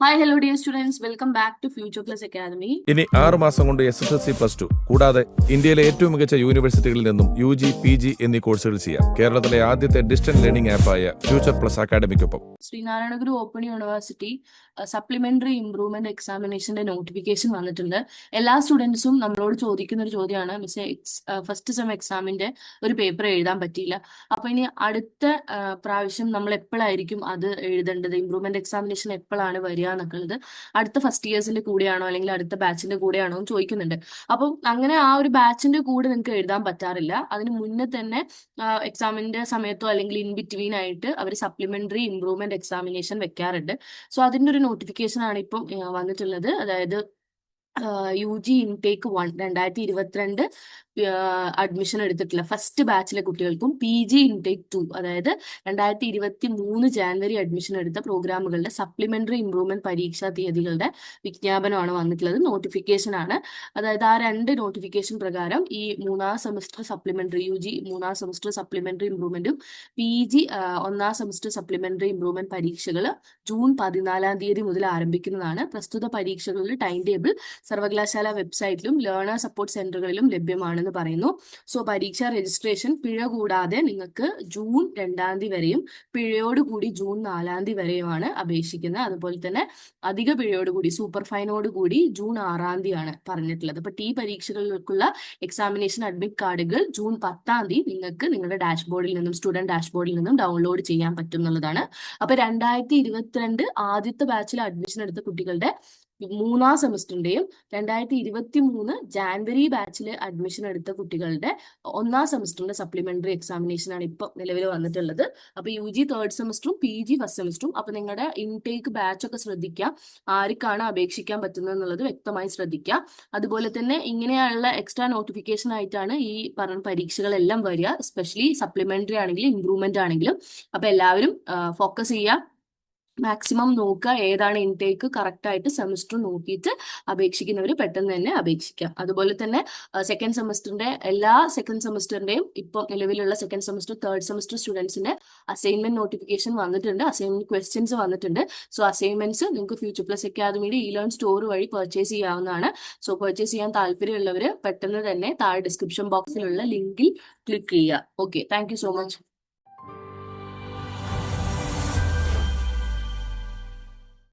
Hi hello dear students welcome back to future plus academy ഇനി ആറ് മാസം കൊണ്ട് S S L C plus two കൂടാതെ ഇന്ത്യയിലെ ഏറ്റവും മികച്ച യൂണിവേഴ്സിറ്റികളിൽ നിന്നും യു ജി പി ജി എന്നീ കോഴ്സുകൾ ചെയ്യാം. കേരളത്തിലെ ആദ്യത്തെ ഡിസ്റ്റന്റ് ലേണിംഗ് ആപ്പായ ഫ്യൂച്ചർ പ്ലസ് അക്കാദമിക്കൊപ്പം Sreenarayanaguru open university supplementary improvement എക്സാമിനേഷന്റെ നോട്ടിഫിക്കേഷൻ വന്നിട്ടുണ്ട്. എല്ലാ സ്റ്റുഡൻസും നമ്മളോട് ചോദിക്കുന്ന ഒരു ചോദ്യമാണ്. മിസ് ഫസ്റ്റ് സെം എക്സാമിന്റെ ഒരു പേപ്പർ എഴുതാൻ പറ്റിയില്ല. അപ്പൊ ഇനി അടുത്ത പ്രാവശ്യം നമ്മൾ എപ്പോഴായിരിക്കും അത് എഴുതേണ്ടത്? ഇംപ്രൂവ്മെന്റ് എക്സാമിനേഷൻ എപ്പോഴാണ് വരിക? ഉള്ളത് അടുത്ത ഫസ്റ്റ് ഇയേഴ്സിന്റെ കൂടെയാണോ അല്ലെങ്കിൽ അടുത്ത ബാച്ചിന്റെ കൂടെയാണോ എന്ന് ചോദിക്കുന്നുണ്ട്. അപ്പം അങ്ങനെ ആ ഒരു ബാച്ചിന്റെ കൂടെ നിങ്ങൾക്ക് എഴുതാൻ പറ്റാറില്ല. അതിന് മുന്നേ തന്നെ എക്സാമിന്റെ സമയത്തോ അല്ലെങ്കിൽ ഇൻ ബിറ്റ്വീൻ ആയിട്ട് അവർ സപ്ലിമെന്ററി ഇംപ്രൂവ്മെന്റ് എക്സാമിനേഷൻ വെക്കാറുണ്ട്. സോ അതിന്റെ ഒരു നോട്ടിഫിക്കേഷൻ ആണ് ഇപ്പം വന്നിട്ടുള്ളത്. അതായത് യു ജി ഇൻടേക്ക് വൺ രണ്ടായിരത്തി ഇരുപത്തിരണ്ട് അഡ്മിഷൻ എടുത്തിട്ടില്ല. ഫസ്റ്റ് ബാച്ചിലെ കുട്ടികൾക്കും പി ജി ഇൻടേക്ക് ടു അതായത് രണ്ടായിരത്തി ഇരുപത്തി മൂന്ന് ജാനുവരി അഡ്മിഷൻ എടുത്ത പ്രോഗ്രാമുകളുടെ സപ്ലിമെന്ററി ഇംപ്രൂവ്മെന്റ് പരീക്ഷാ തീയതികളുടെ വിജ്ഞാപനമാണ് വന്നിട്ടുള്ളത്. നോട്ടിഫിക്കേഷൻ ആണ്. അതായത് ആ രണ്ട് നോട്ടിഫിക്കേഷൻ പ്രകാരം ഈ മൂന്നാം സെമസ്റ്റർ സപ്ലിമെന്ററി യു ജി മൂന്നാം സെമസ്റ്റർ സപ്ലിമെന്ററി ഇംപ്രൂവ്മെന്റും പി ജി ഒന്നാം സെമസ്റ്റർ സപ്ലിമെന്ററി ഇംപ്രൂവ്മെന്റ് പരീക്ഷകൾ ജൂൺ പതിനാലാം തീയതി മുതൽ ആരംഭിക്കുന്നതാണ്. പ്രസ്തുത പരീക്ഷകളുടെ ടൈം ടേബിൾ സർവകലാശാല വെബ്സൈറ്റിലും ലേണർ സപ്പോർട്ട് സെന്ററുകളിലും ലഭ്യമാണെന്ന് പറയുന്നു. സോ പരീക്ഷാ രജിസ്ട്രേഷൻ പിഴ കൂടാതെ നിങ്ങൾക്ക് ജൂൺ രണ്ടാം തീയതി വരെയും പിഴയോട് കൂടി ജൂൺ നാലാം തീയതി വരെയുമാണ് അപേക്ഷിക്കുന്നത്. അതുപോലെ തന്നെ അധിക പിഴയോട് കൂടി സൂപ്പർ ഫൈനോട് കൂടി ജൂൺ ആറാം തീയതിയാണ് പറഞ്ഞിട്ടുള്ളത്. അപ്പൊ ടി പരീക്ഷകൾക്കുള്ള എക്സാമിനേഷൻ അഡ്മിറ്റ് കാർഡുകൾ ജൂൺ പത്താം തീയതി നിങ്ങൾക്ക് നിങ്ങളുടെ ഡാഷ്ബോർഡിൽ നിന്നും സ്റ്റുഡന്റ് ഡാഷ്ബോർഡിൽ നിന്നും ഡൗൺലോഡ് ചെയ്യാൻ പറ്റും എന്നുള്ളതാണ്. അപ്പൊ രണ്ടായിരത്തി ഇരുപത്തിരണ്ട് ആദ്യത്തെ ബാച്ചിൽ അഡ്മിഷൻ എടുത്ത കുട്ടികളുടെ മൂന്നാം സെമസ്റ്ററിന്റെയും രണ്ടായിരത്തി ഇരുപത്തി മൂന്ന് ജാൻവരി ബാച്ചിൽ അഡ്മിഷൻ എടുത്ത കുട്ടികളുടെ ഒന്നാം സെമസ്റ്ററിന്റെ സപ്ലിമെന്ററി എക്സാമിനേഷൻ ആണ് ഇപ്പൊ നിലവിൽ വന്നിട്ടുള്ളത്. അപ്പൊ യു ജി തേർഡ് സെമസ്റ്ററും പി ജി ഫസ്റ്റ് സെമസ്റ്ററും അപ്പൊ നിങ്ങളുടെ ഇൻടേക്ക് ബാച്ച് ഒക്കെ ശ്രദ്ധിക്കുക ആർക്കാണ് അപേക്ഷിക്കാൻ പറ്റുന്നത് എന്നുള്ളത് വ്യക്തമായി ശ്രദ്ധിക്കുക അതുപോലെ തന്നെ ഇങ്ങനെയുള്ള എക്സ്ട്രാ നോട്ടിഫിക്കേഷൻ ആയിട്ടാണ് ഈ പറഞ്ഞ പരീക്ഷകളെല്ലാം വരിക. സ്പെഷ്യലി സപ്ലിമെന്ററി ആണെങ്കിലും ഇംപ്രൂവ്മെന്റ് ആണെങ്കിലും. അപ്പൊ എല്ലാവരും ഫോക്കസ് ചെയ്യുക. മാക്സിമം നോക്കുക ഏതാണ് ഇൻടേക്ക് കറക്റ്റ് ആയിട്ട് സെമസ്റ്റർ നോക്കിയിട്ട് അപേക്ഷിക്കുന്നവർ പെട്ടെന്ന് തന്നെ അപേക്ഷിക്കാം. അതുപോലെ തന്നെ സെക്കൻഡ് സെമസ്റ്ററിന്റെ എല്ലാ സെക്കൻഡ് സെമസ്റ്ററിന്റെയും ഇപ്പോൾ നിലവിലുള്ള സെക്കൻഡ് സെമസ്റ്റർ തേർഡ് സെമസ്റ്റർ സ്റ്റുഡൻസിന്റെ അസൈൻമെന്റ് നോട്ടിഫിക്കേഷൻ വന്നിട്ടുണ്ട് അസൈൻമെന്റ് ക്വസ്റ്റ്യൻസ് വന്നിട്ടുണ്ട്. സോ അസൈൻമെന്റ്സ് നിങ്ങൾക്ക് ഫ്യൂച്ചർ പ്ലസ് അക്കാദമിയുടെ ഇ ലേൺ സ്റ്റോർ വഴി പർച്ചേസ് ചെയ്യാവുന്നതാണ്. സോ പർച്ചേസ് ചെയ്യാൻ താല്പര്യമുള്ളവർ പെട്ടെന്ന് തന്നെ താഴെ ഡിസ്ക്രിപ്ഷൻ ബോക്സിലുള്ള ലിങ്കിൽ ക്ലിക്ക് ചെയ്യുക. Okay thank so much